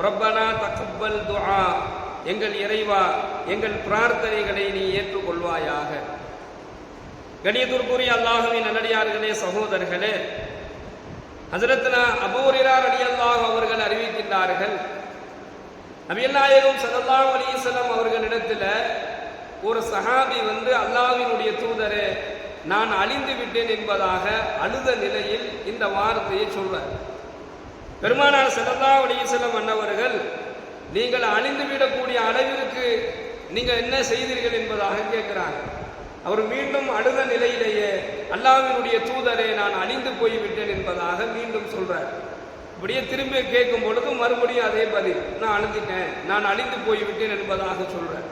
ரப்பனா தகப்பல் துஆ. எங்கள் இறைவா எங்கள் பிரார்த்தனைகளை நீ ஏற்றுக்கொள்வாயாக. கணியத்திற்குரிய அல்லாஹுவின் நல்லடியார்களே சகோதரர்களே ஹசரத்னா அபூரிலார் அடி அல்லாஹ் அவர்கள் அறிவிக்கின்றார்கள். நபியல்லாயகம் சதல்லாம் அலிசலம் அவர்களிடத்தில் ஒரு சஹாபி வந்து அல்லாவினுடைய தூதரே நான் அழிந்து விட்டேன் என்பதாக அழுத நிலையில் இந்த வார்த்தையை சொல்றார். பெருமானார் செல்லல்லா அலைஹி செல்லம் அன்னவர்கள் நீங்கள் அழிந்து விடக்கூடிய அளவிற்கு நீங்கள் என்ன செய்தீர்கள் என்பதாக கேட்கிறாங்க அவர் மீண்டும் அழுத நிலையிலேயே அல்லாவினுடைய தூதரே நான் அழிந்து போய்விட்டேன் என்பதாக மீண்டும் சொல்றார். இப்படியே திரும்பி கேட்கும் பொழுது மறுபடியும் அதே பதில் நான் அழுந்துட்டேன் நான் அழிந்து போய்விட்டேன் என்பதாக சொல்றேன்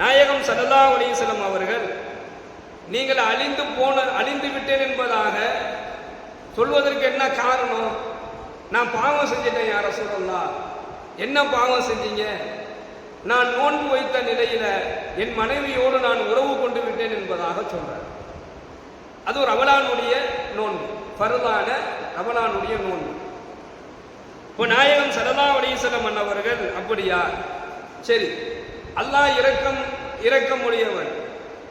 நாயகம் சல்லல்லா அலிசலம் அவர்கள் நீங்கள் அழிந்து போன அழிந்து விட்டேன் என்பதாக சொல்வதற்கு என்ன காரணம்? நான் பாவம் செஞ்சிட்டேன் யார சொல்லலாம் என்ன பாவம் செஞ்சீங்க? நான் நோன்பு வைத்த நிலையில என் மனைவியோடு நான் உறவு கொண்டு விட்டேன் என்பதாக சொல்றார் அது ஒரு அவலானுடைய நோன்பு பருதான அவலானுடைய நோன்பு. இப்போ நாயகம் சரதா அலீசலம் மன்னவர்கள் அப்படியா? சரி. அல்லாஹ் இரக்கம் இரக்கமுடையவன்.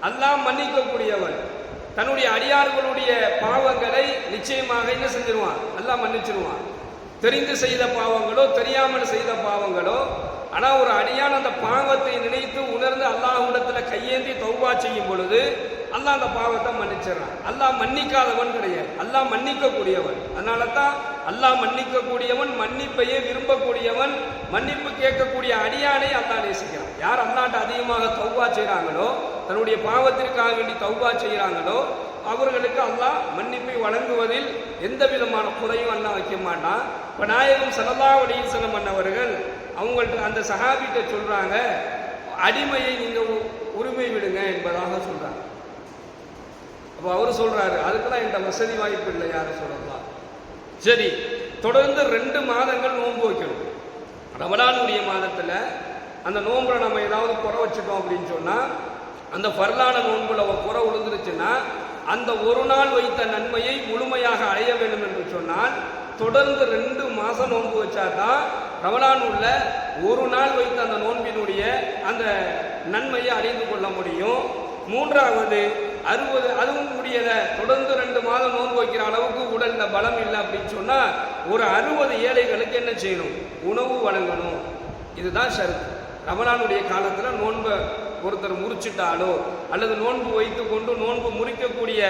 அல்லாஹ் மன்னிக்கக்கூடியவன். தன்னுடைய அடியார்களுடைய பாவங்களை நிச்சயமாக என்ன செஞ்சிருவான்? அல்லாஹ் மன்னிச்சிருவான். தெரிந்து செய்த பாவங்களோ தெரியாமல் செய்த பாவங்களோ ஆனால் ஒரு அடியான் அந்த பாவத்தை நினைத்து உணர்ந்து அல்லாஹ்விடத்துல கையேந்தி தௌபா செய்யும் பொழுது அல்லாஹ் அந்த பாவத்தை மன்னிச்சிடறான். அல்லாஹ் மன்னிக்காதவன் கிடையாது. அல்லாஹ் மன்னிக்கக்கூடியவன். அதனால தான் அல்லாஹ் மன்னிக்கக்கூடியவன் மன்னிப்பையே விரும்பக்கூடியவன் மன்னிப்பு கேட்கக்கூடிய அடியானை அல்லாஹ் நேசிக்கிறான். யார் அல்லாட்ட அதிகமாக தௌபா செய்கிறாங்களோ தன்னுடைய பாவத்திற்காக வேண்டி தௌபா செய்கிறாங்களோ அவர்களுக்கு அல்லாஹ் மன்னிப்பை வழங்குவதில் எந்த விதமான குறையும் அண்ணா வைக்க மாட்டான். இப்போ நாயகம் சல்லா அலிசலம் அண்ணவர்கள் அவங்கள்ட்ட அந்த சகாபிட்ட சொல்கிறாங்க அடிமையை நீங்கள் உரிமை விடுங்க என்பதாக சொல்கிறாங்க அப்போ அவர் சொல்றாரு அதுக்கெல்லாம் என்கிட்ட வசதி வாய்ப்பு இல்லை யாரும் சொல்லலாம் சரி தொடர்ந்து ரெண்டு மாதங்கள் நோன்பு வைக்கணும். ரமலானுடைய மாதத்துல அந்த நோன்பில் நம்ம ஏதாவது குறை வச்சுட்டோம் அப்படின்னு சொன்னால் அந்த பரலான நோன்புல குறை விழுந்துருச்சுன்னா அந்த ஒரு நாள் வைத்த நன்மையை முழுமையாக அடைய வேண்டும் என்று சொன்னால் தொடர்ந்து ரெண்டு மாதம் நோன்பு வச்சாதான் ரமலான் உள்ள ஒரு நாள் வைத்த அந்த நோன்பினுடைய அந்த நன்மையை அறிந்து கொள்ள முடியும். மூன்றாவது அறுபது அதுவும் முடியல தொடர்ந்து ரெண்டு மாதம் நோன்பு வைக்கிற அளவுக்கு உடல்ல பலம் இல்லை அப்படின்னு சொன்னால் ஒரு அறுபது ஏழைகளுக்கு என்ன செய்யணும்? உணவு வழங்கணும். இதுதான் ஷரத்து. ரமலானுடைய காலத்தில் நோன்பை ஒருத்தர் முறிச்சிட்டாலோ அல்லது நோன்பு வைத்து கொண்டு நோன்பு முறிக்கக்கூடிய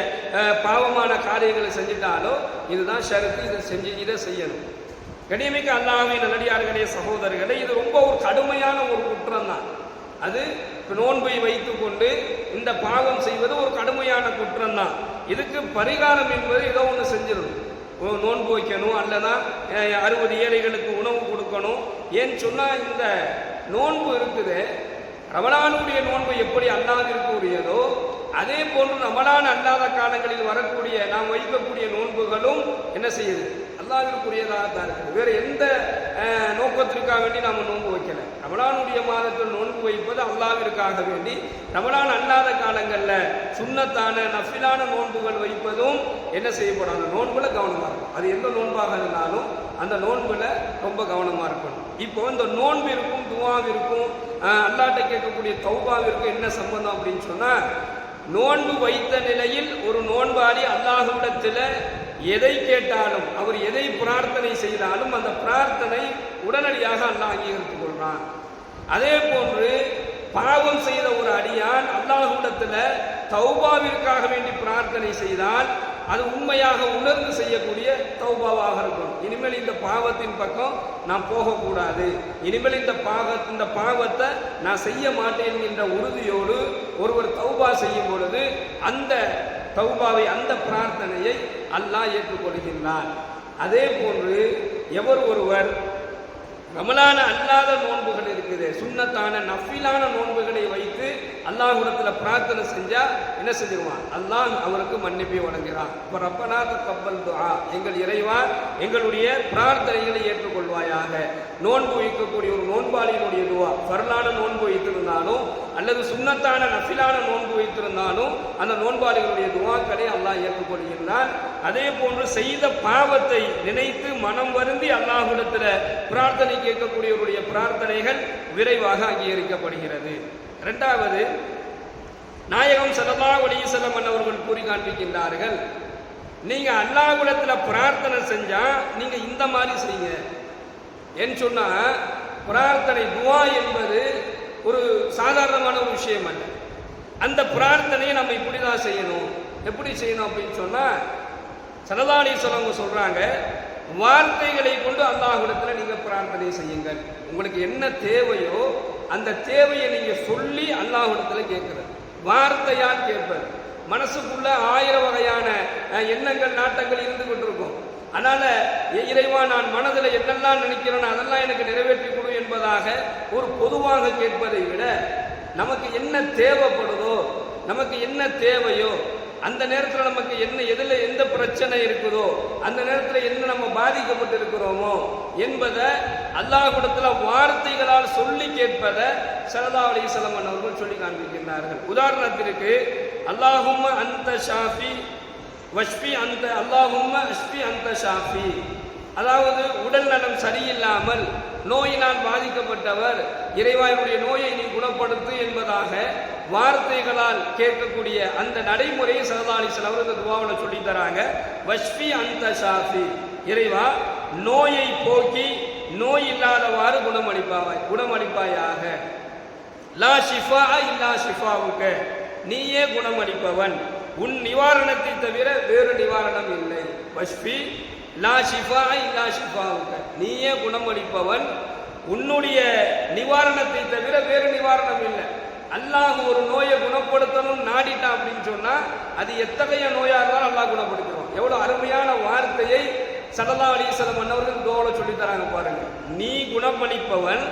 பாவமான காரியங்களை செஞ்சிட்டாலோ இதுதான் ஷரத்து இதை செஞ்சு இதை செய்யணும். கனிமிக்க அல்லாமே நல்லடியார்களே சகோதரர்களே இது ரொம்ப ஒரு கடுமையான ஒரு குற்றம் தான் அது நோன்பை வைத்து கொண்டு இந்த பாவம் செய்வது ஒரு கடுமையான குற்றம் தான் இதுக்கு பரிகாரம் என்பது ஏதோ ஒன்று செஞ்சிடணும். நோன்பு வைக்கணும் அல்லதான் அறுபது ஏழைகளுக்கு உணவு கொடுக்கணும். ஏன்னு சொன்னால் இந்த நோன்பு இருக்குது ரமலானுடைய நோன்பு எப்படி அல்லாதிருக்கூடியதோ உரியதோ அதே போன்று ரமலான் அல்லாத காலங்களில் வரக்கூடிய நாம் வைக்கக்கூடிய நோன்புகளும் என்ன செய்யுது? அல்லாவிற்குரியதாக தான் இருக்குது. வேறு எந்த நோக்கத்திற்காக வேண்டி நாம் நோன்பு வைக்கல. ரமலானுடைய மாதத்தில் நோன்பு வைப்பது அல்லாவிற்காக வேண்டி ரமலான் அல்லாத காலங்களில் சுண்ணத்தான நஃபிலான நோன்புகள் வைப்பதும் என்ன செய்யப்படாது? நோன்புல கவனமாக இருக்கும் அது எந்த நோன்பாக இருந்தாலும் அந்த நோன்புல ரொம்ப கவனமாக இருக்கணும். இப்போ இந்த நோன்பு இருக்கும் துவாவிற்கும் அல்லாட்ட கேட்கக்கூடிய தௌபாவிற்கும் என்ன சம்பந்தம் அப்படின்னு சொன்னால் நோன்பு வைத்த நிலையில் ஒரு நோன்பாளி அல்லாஹுடத்தில் எதை கேட்டாலும் அவர் எதை பிரார்த்தனை செய்தாலும் அந்த பிரார்த்தனை உடனடியாக அல்லாஹ் அங்கீகரித்துக் கொள்றான். அதே போன்று பாவம் செய்த ஒரு அடியான் அல்லாஹுடத்தில் தௌபாவிற்காக வேண்டி பிரார்த்தனை செய்தால் அது உண்மையாக உணர்ந்து செய்யக்கூடிய தௌபாவாக இருக்கும். இனிமேல் இந்த பாவத்தின் பக்கம் நான் போகக்கூடாது. இனிமேல் இந்த பாக இந்த பாவத்தை நான் செய்ய மாட்டேன் என்ற உறுதியோடு ஒருவர் தௌபா செய்யும் பொழுது அந்த தௌபாவை அந்த பிரார்த்தனையை அல்லாஹ் ஏற்றுக்கொள்கின்றான். அதே போன்று எவர் ஒருவர் ரமலான அல்லாத நோன்புகள் இருக்குது. சுண்ணத்தான நஃபிலான நோன்புகளை வைத்து அல்லாஹுடத்தில் பிரார்த்தனை செஞ்சால் என்ன செஞ்சிருவான்? அல்லாஹ் அவருக்கு மன்னிப்பை வழங்குகிறான். இப்போ ரப்பநாத கப்பல் துஆ எங்கள் இறைவா எங்களுடைய பிரார்த்தனைகளை ஏற்றுக்கொள்வாயாக. நோன்பு வைக்கக்கூடிய ஒரு நோன்பாளியினுடைய துவா பரலான நோன்பு வைத்திருந்தாலும் அல்லது சுண்ணத்தான நஃபிலான நோன்பு வைத்திருந்தாலும் அந்த நோன்பாளிகளுடைய துவாக்களை அல்லாஹ் ஏற்றுக்கொள்கின்றான். அதே போன்று செய்த பாவத்தை நினைத்து மனம் வருந்தி அல்லாஹுடத்தில் பிரார்த்தனை கேட்கக்கூடியவருடைய பிரார்த்தனைகள் விரைவாக அங்கீகரிக்கப்படுகிறது. இரண்டாவது நாயகம் ஸல்லல்லாஹு அலைஹி அவர்கள் கூறி காண்பிக்கின்றார்கள் நீங்க அல்லாஹ்விடத்துல பிரார்த்தனை செஞ்சா நீங்க இந்த மாதிரி செய்யுங்க. ஏன்னு சொன்னா பிரார்த்தனை துவா என்பது ஒரு சாதாரணமான ஒரு விஷயம் அல்ல. அந்த பிரார்த்தனையை நம்ம இப்படி தான் செய்யணும் எப்படி செய்யணும் அப்படின்னு சொன்னா சரதாளி சொல்லவங்க சொல்றாங்க வார்த்தைகளை கொண்டு அல்லாஹிடத்தில் நீங்க பிரார்த்தனை செய்யுங்கள். உங்களுக்கு என்ன தேவையோ அந்த தேவையை நீங்க சொல்லி அல்லாஹிடத்தில் கேட்கிறது. வார்த்தையால் கேட்பது. மனசுக்குள்ள ஆயிரம் வகையான எண்ணங்கள் நாட்டங்கள் இருந்து கொண்டிருக்கும். அதனால இறைவா நான் மனதில் என்னெல்லாம் நினைக்கிறேனோ அதெல்லாம் எனக்கு நிறைவேற்றி கொடு என்பதாக ஒரு பொதுவாக கேட்பதை விட நமக்கு என்ன தேவைப்படுதோ நமக்கு என்ன தேவையோ அந்த நேரத்தில் நமக்கு என்ன எதில் எந்த பிரச்சனை இருக்குதோ அந்த நேரத்தில் என்ன நம்ம பாதிக்கப்பட்டு இருக்கிறோமோ என்பதை அல்லாஹுடத்தில் வார்த்தைகளால் சொல்லி கேட்பதை சரதா அலிசலம் அவர்கள் சொல்லி காண்பிக்கின்றார்கள். உதாரணத்திற்கு அல்லாஹும் அந்த ஷாஃபி வஷ்பி அந்த அல்லாஹும் அஷ்பி அந்த ஷாஃபி. அதாவது உடல் நலம் சரியில்லாமல் நோயினால் பாதிக்கப்பட்டவர் இறைவாயுடைய நோயை நீ குணப்படுத்து என்பதாக வார்த்தைகளால் கேட்கக்கூடிய அந்த நடைமுறையை சரதாளி சிலவர் இந்த துவாவில் சொல்லி தராங்க. வஷ்பி அந்த சாஃபி. இறைவா நோயை போக்கி நோய் இல்லாதவாறு குணமளிப்பாவாய் குணமளிப்பாயாக. லா ஷிஃபா இல்லா ஷிஃபாவுக்கு. நீயே குணமளிப்பவன். உன் நிவாரணத்தை தவிர வேறு நிவாரணம் இல்லை. வஷ்பி லா ஷிஃபா இல்லா ஷிஃபாவுக்கு. நீயே குணமளிப்பவன். உன்னுடைய நிவாரணத்தை தவிர வேறு நிவாரணம் இல்லை. அல்லாஹ் ஒரு நோயை குணப்படுத்தணும் நாடிட்டான் அப்படின்னு சொன்னா அது எத்தகைய நோயா இருந்தாலும் அல்லாஹ் குணப்படுத்திடும் எவ்வளவு அருமையான வார்த்தையை சடலா அலீசலம் மன்னவர்கள் தோல சொல்லி தராங்க பாருங்க. நீ குணமளிப்பவன்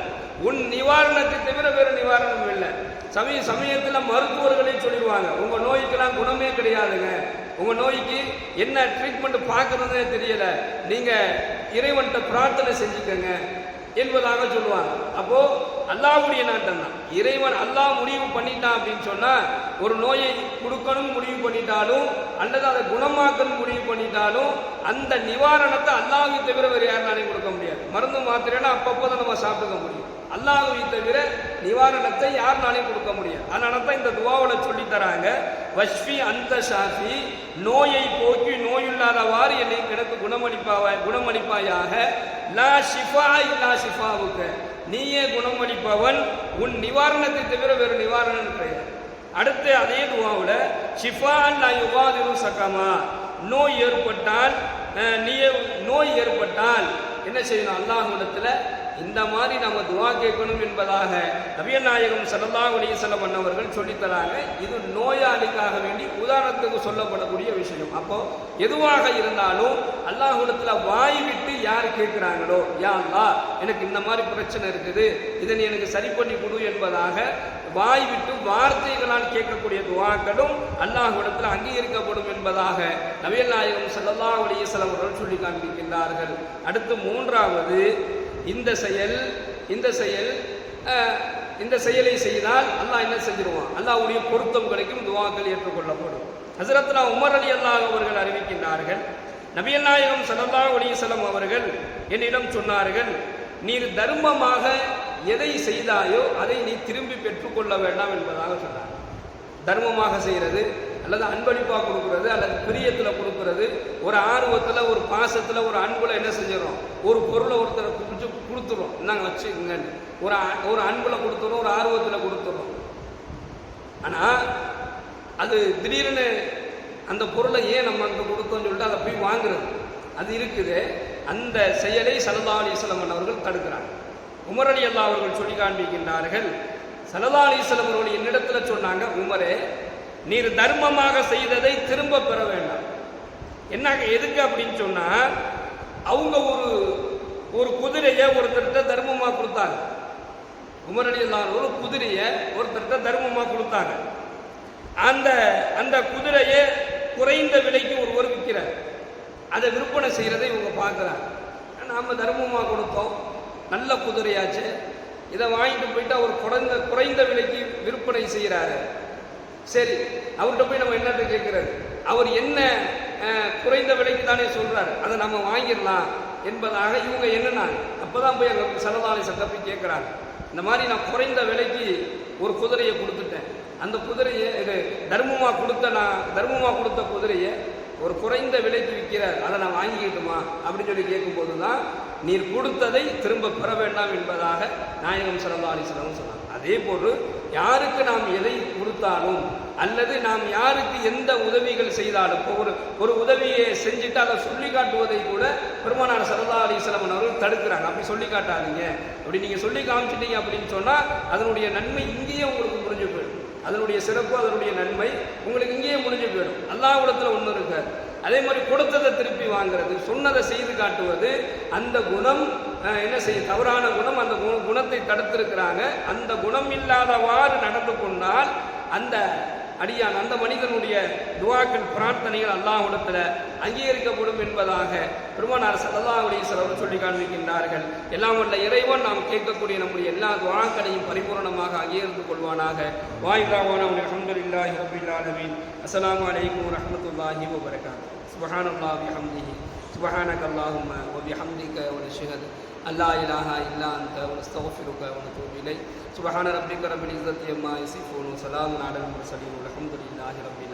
உன் நிவாரணத்தை தவிர வேறு நிவாரணம் இல்லை. சமய சமயத்தில் மருத்துவர்களே சொல்லிடுவாங்க உங்க நோய்க்கெல்லாம் குணமே கிடையாதுங்க. உங்க நோய்க்கு என்ன ட்ரீட்மெண்ட் பார்க்குறதுனே தெரியல. நீங்க இறைவன்கிட்ட பிரார்த்தனை செஞ்சுக்கங்க என்பதாக சொல்லுவாங்க. அப்போ அல்லாஹ்வுடைய நாட்டம் தான் இறைவன் அல்லாஹ் முடிவு பண்ணிட்டான் அப்படின்னு சொன்னா ஒரு நோயை கொடுக்கணும் முடிவு பண்ணிட்டாலும் அல்லது அதை குணமாக்கணும் முடிவு பண்ணிட்டாலும் அந்த நிவாரணத்தை அல்லாஹ்வை தவிர வேறு யாருனாலையும் கொடுக்க முடியாது. மருந்து மாத்திரைனா அப்பப்போ தான் நம்ம சாப்பிட்டுக்க முடியும். அல்லாஹுவை தவிர நிவாரணத்தை யாருனாலையும் கொடுக்க முடியாது. அதனால தான் இந்த துவாவில் சொல்லி தராங்க வஷ்பி அந்த ஷாஃபி நோயை போக்கி நோயில்லாதவாறு என்னை கிடக்கு குணமளிப்பாவாய் குணமளிப்பாயாக லா ஷிஃபா இல்லா ஷிஃபாவுக்கு. நீயே குணமளிப்பவன் உன் நிவாரணத்தை தவிர வேறு நிவாரணம் கிடையாது. அடுத்து அதே துவாவில் ஷிஃபா அல்லா யுகாதிரு சக்கமா நோய் ஏற்பட்டால் நீயே நீ நோய் ஏற்பட்டால் என்ன செய்யணும்? அல்லாஹ்விடத்துல இந்த மாதிரி நம்ம துவா கேட்கணும் என்பதாக நபியல் நாயகம் ஸல்லல்லாஹு அலைஹி சொல்லித்தராங்க. இது நோயாளிக்காக வேண்டி உதாரணத்துக்கு சொல்லப்படக்கூடிய விஷயம். அப்போ எதுவாக இருந்தாலும் அல்லாஹ்விடத்துல வாய் விட்டு யார் கேட்கிறாங்களோ யா எனக்கு இந்த மாதிரி பிரச்சனை இருக்குது இதை நீ எனக்கு சரி பண்ணி கொடு என்பதாக வாய் விட்டு வார்த்தைகளால் கேட்கக்கூடிய துவாக்களும் அல்லாஹ்விடத்தில் அங்கீகரிக்கப்படும் என்பதாக நபியல் நாயகம் ஸல்லல்லாஹு அலைஹி வஸல்லம் அவர்கள் சொல்லி காண்பிக்கின்றார்கள் அடுத்து மூன்றாவது இந்த செயல் இந்த செயல் இந்த செயலை செய்தால் அல்லாஹ் என்ன செஞ்சிருவான்? அல்லாஹ்வுடைய பொருத்தம் கிடைக்கும் துவாக்கள் ஏற்றுக்கொள்ளப்படும். ஹசரத்னா உமர் அலி அல்லாஹ் அவர்கள் அறிவிக்கின்றார்கள் நபியல் நாயகம் ஸல்லல்லாஹு அலைஹி அவர்கள் என்னிடம் சொன்னார்கள் நீர் தர்மமாக எதை செய்தாயோ அதை நீ திரும்பி பெற்றுக்கொள்ள வேண்டாம் என்பதாக சொன்னார் தர்மமாக செய்கிறது அல்லது அன்பளிப்பாக கொடுக்கறது அல்லது பிரியத்தில் கொடுக்கறது. ஒரு ஆர்வத்தில் ஒரு பாசத்தில் ஒரு அன்புல என்ன செஞ்சிடறோம்? ஒரு பொருளை ஒருத்தரை குடிச்சு கொடுத்துறோம் நாங்கள் வச்சுக்கோங்க. ஒரு அ- ஒரு அன்புல கொடுத்துறோம் ஒரு ஆர்வத்தில் கொடுத்துறோம் ஆனால் அது திடீர்னு அந்த பொருளை ஏன் நம்ம அங்கே கொடுத்தோம்னு சொல்லிட்டு அதை போய் வாங்குறது? அது இருக்குது. அந்த செயலை சலதா அலிஸ்லமன் அவர்கள் தடுக்கிறாங்க. உமர் அலி அல்லா அவர்கள் சொல்லி காண்பிக்கின்றார்கள். சலதா அலிஸ்லம் அவர்கள் என்னிடத்தில் சொன்னாங்க உமரே நீர் தர்மமாக செய்ததை திரும்ப பெற வேண்டாம். என்ன எதுக்கு அப்படின்னு சொன்னா அவங்க ஒரு ஒரு குதிரையை ஒருத்தர்கிட்ட தர்மமா கொடுத்தாங்க. உமர் ஒரு குதிரையை ஒருத்தர்கிட்ட தர்மமா கொடுத்தாங்க. அந்த அந்த குதிரையை குறைந்த விலைக்கு ஒருவர் விற்கிறார். அதை விற்பனை செய்கிறதை இவங்க பார்க்குறாங்க. நாம் தர்மமாக கொடுத்தோம். நல்ல குதிரையாச்சு. இதை வாங்கிட்டு போயிட்டு அவர் குறைந்த குறைந்த விலைக்கு விற்பனை செய்கிறாரு சரி அவர்கிட்ட போய் நம்ம என்னத்தை கேட்கிறது? அவர் என்ன குறைந்த விலைக்கு தானே சொல்றாரு. அதை நம்ம வாங்கிடலாம் என்பதாக இவங்க என்னன்னா அப்பதான் போய் அங்கே சரதாலை சட்டை போய் கேட்குறாங்க. இந்த மாதிரி நான் குறைந்த விலைக்கு ஒரு குதிரையை கொடுத்துட்டேன். அந்த குதிரையை இது தர்மமா கொடுத்த நான் தர்மமா கொடுத்த குதிரையை ஒரு குறைந்த விலைக்கு விற்கிறார். அதை நான் வாங்கிக்கிட்டுமா? அப்படின்னு சொல்லி கேட்கும்போது தான் நீர் கொடுத்ததை திரும்ப பெற வேண்டாம் என்பதாக நாயகம் சல்லா அலிஸ்லாம் சொன்னாங்க. அதே போன்று யாருக்கு நாம் எதை கொடுத்தாலும் அல்லது நாம் யாருக்கு எந்த உதவிகள் செய்தாலும் இப்போ ஒரு ஒரு உதவியை செஞ்சுட்டு அதை சொல்லி காட்டுவதை கூட பெருமானார் சரதா அலிஸ்லாம் அவர்கள் தடுக்கிறாங்க. அப்படி சொல்லி காட்டாதீங்க. அப்படி நீங்கள் சொல்லி காமிச்சிட்டீங்க அப்படின்னு சொன்னால் அதனுடைய நன்மை இங்கேயே உங்களுக்கு புரிஞ்சு போயிடும். அதனுடைய சிறப்பு அதனுடைய நன்மை உங்களுக்கு இங்கேயே முடிஞ்சு போயிடும். அல்லாஹ்விடத்தில் ஒன்று இருக்கு. அதே மாதிரி கொடுத்ததை திருப்பி வாங்குறது சொன்னதை செய்து காட்டுவது அந்த குணம் என்ன செய்ய தவறான குணம் அந்த குண- குணத்தை தடுத்திருக்கிறாங்க அந்த குணம் இல்லாதவாறு நடந்து கொண்டால் அந்த அடியான் அந்த மனிதனுடைய துவாக்கள் பிரார்த்தனைகள் அல்லாஹ்விடத்தில் அங்கீகரிக்கப்படும் என்பதாக பெருமானார் சல்லா அலிஸ்வரம் சொல்லி காண்பிக்கின்றார்கள் எல்லாம் வல்ல இறைவன் நாம் கேட்கக்கூடிய நம்முடைய எல்லா துவாக்களையும் பரிபூரணமாக அங்கீகரித்துக் கொள்வானாக வாய்தாவான அல்ஹம்துலில்லாஹி ரப்பில் ஆலமீன் அஸ்ஸலாமு அலைக்கும் வரஹ்மத்துல்லாஹி வபரகாத்துஹு சுப்ஹானல்லாஹி வபிஹம்திஹி سبحانك اللهم وبحمدك ونشهد அல்லா இலாஹா இல்லா அந்த உனஸ்தகஃபிருக்க உனக்கு விலை சுபஹான ரப்பிக்க ரபில் இஸ்ஸத்தி அம்மா இசிஃபோனு சலாம் நாடல் உலகம் அலமதுல்லாஹி ரபில்